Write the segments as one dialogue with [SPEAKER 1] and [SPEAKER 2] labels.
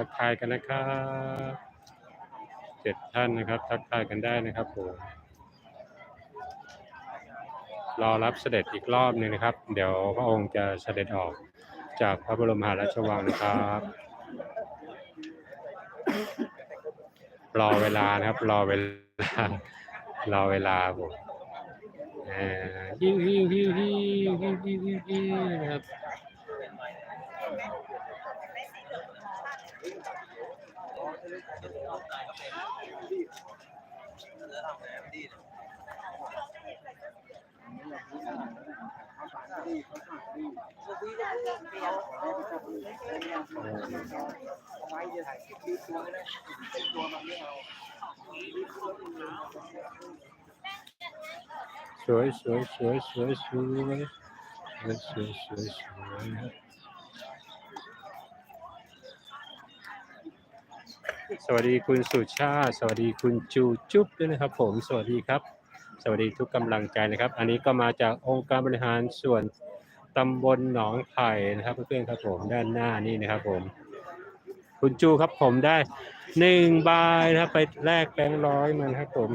[SPEAKER 1] ทักทายกันนะครับเจ็ดท่านนะครับ ทักทายกันได้นะครับผมรอรับเสด็จอีกรอบหนึ่งนะครับ เดี๋ยวพระองค์จะเสด็จออกจากพระบรมมหาราชวังนะครับรอเวลานะครับ รอเวลารอเวลาผมฮิวฮิวฮิวฮิวฮิวฮิวฮิวนครับ สวยสวยสวยสวยสวยสวยสวยสวยสวย สวัสดีคุณสุชาติ สวัสดีคุณจูจุ๊บด้วยนะครับ ผม สวัสดีครับ สวัสดีทุกกำลังใจนะครับ อันนี้ก็มาจากองค์การบริหารส่วนตำบลหนองไผ่นะครับเพื่อนๆครับผมด้านหน้านี่นะครับผม คุณจูครับผมได้หนึ่งใบนะครับไปแลกแบงค์ร้อยมานครับผม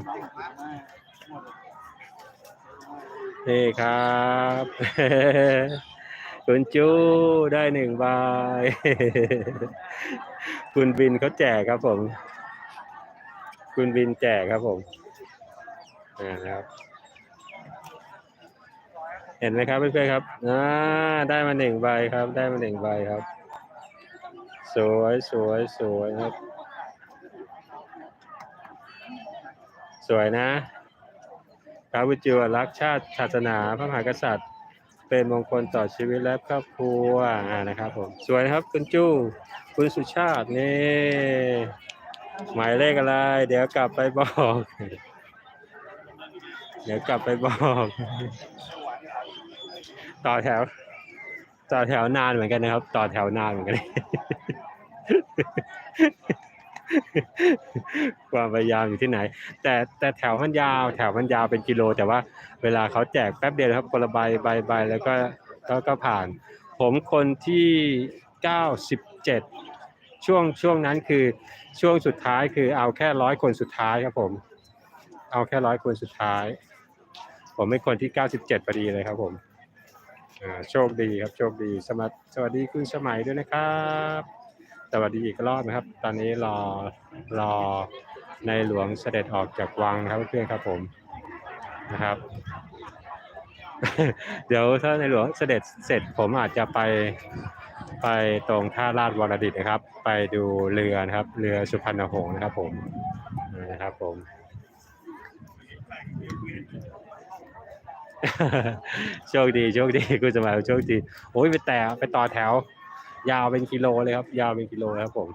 [SPEAKER 1] นี่ครับ คุณจูได้หนึ่งใบคุณบินเขาแจกครับผม คุณบินแจกครับผมอ่านะครับ เห็นไหมครับเพื่อนๆครับอ่าได้มาหนึ่งใบครับ ได้มาหนึ่งใบครับ สวยสวยสวยครับ สวยนะพระบุจูรักชาติศาสนาพระมหากษัตริย์ เป็นมงคลต่อชีวิตและครอบครัวอ่านะครับผมสวยนะครับคุณจู้คุณสุชาตินี่หมายเลขอะไร เดี๋ยวกลับไปบอก เดี๋ยวกลับไปบอก ต่อแถว ต่อแถวนานเหมือนกันนะครับ ต่อแถวนานเหมือนกัน ความพยายามอยู่ที่ไหน แต่แต่แถวมันยาว แถวมันยาวเป็นกิโล แต่ว่าเวลาเขาแจกแป๊บเดียวครับคนละใบใบใบแล้วก็ก็ก็ผ่าน ผมคนที่เก้าสิบเจ็ดช่วงช่วงนั้นคือช่วงสุดท้ายคือเอาแค่ร้อยคนสุดท้ายครับผม เอาแค่ร้อยคนสุดท้าย ผมเป็นคนที่เก้าสิบเจ็ดพอดีเลยครับผมโชคดีครับโชคดีสมัสวัสดีคุณสมัยด้วยนะครับ สวัสดีอีกรอบนะครับ ตอนนี้รอรอในหลวงเสด็จออกจากวังนะครับเพื่อนครับผมนะครับ เดี๋ยวถ้าในหลวงเสด็จเสร็จผมอาจจะไปไปตรงท่าลาดวรดิตนะครับ ไปดูเรือนะครับ เรือสุพรรณหงส์นะครับผมนะครับผมโชคดีโชคดีคุณสมัยโชคดีโอ้ยไปแต่ไปต่อแถว ยาวเป็นกิโลเลยครับ ยาวเป็นกิโลครับผม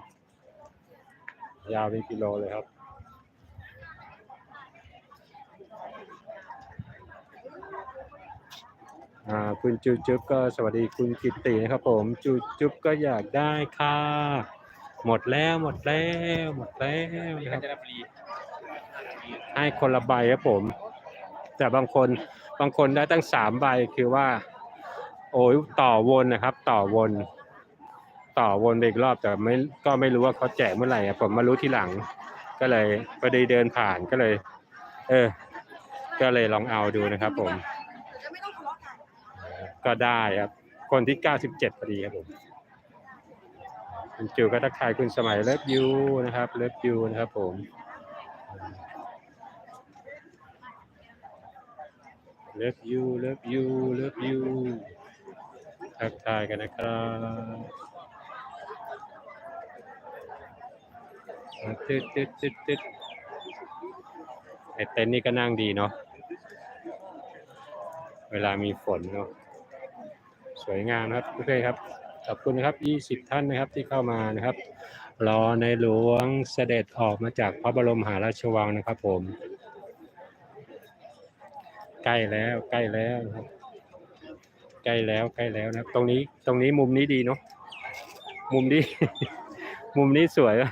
[SPEAKER 1] ยาวเป็นกิโลเลยครับ อ่า คุณจูจุ๊บก็สวัสดีคุณกิตตินะครับผม จูจุ๊บก็อยากได้ค่ะ หมดแล้วหมดแล้วหมดแล้วนะครับให้คนละใบครับผม แต่บางคนบางคนได้ตั้งสามใบคือว่า โอ้ยต่อวนนะครับ ต่อวน ต่อวนไปอีกรอบแต่ไม่ก็ไม่รู้ว่าเขาแจกเมื่อไหร่อะผมมารู้ทีหลัง ก็เลยพอดีเดินผ่านก็เลย เออ ก็เลยลองเอาดูนะครับ ผม
[SPEAKER 2] จะไม่ต้องทะเลาะกัน
[SPEAKER 1] ก็ได้ครับ คนที่97พอดีครับผมคุณจิวก็ทักทายคุณสมัยเลิฟยูนะครับเลิฟยูนะครับผมเลิฟยูเลิฟยูเลิฟยูทักทายกันนะครับอ่า ตึ๊ดตึ๊ดตึ๊ดตึ๊ดไอเต็นท์นี่ก็นั่งดีเนาะ เวลามีฝนเนาะ สวยงามนะครับโอเคครับ ขอบคุณนะครับ 20 ท่านนะครับที่เข้ามานะครับ รอในหลวงเสด็จออกมาจากพระบรมมหาราชวังนะครับผม ใกล้แล้วใกล้แล้วนะครับ ใกล้แล้วใกล้แล้วนะครับ ตรงนี้ตรงนี้มุมนี้ดีเนาะ มุมนี้ มุมนี้สวยอะ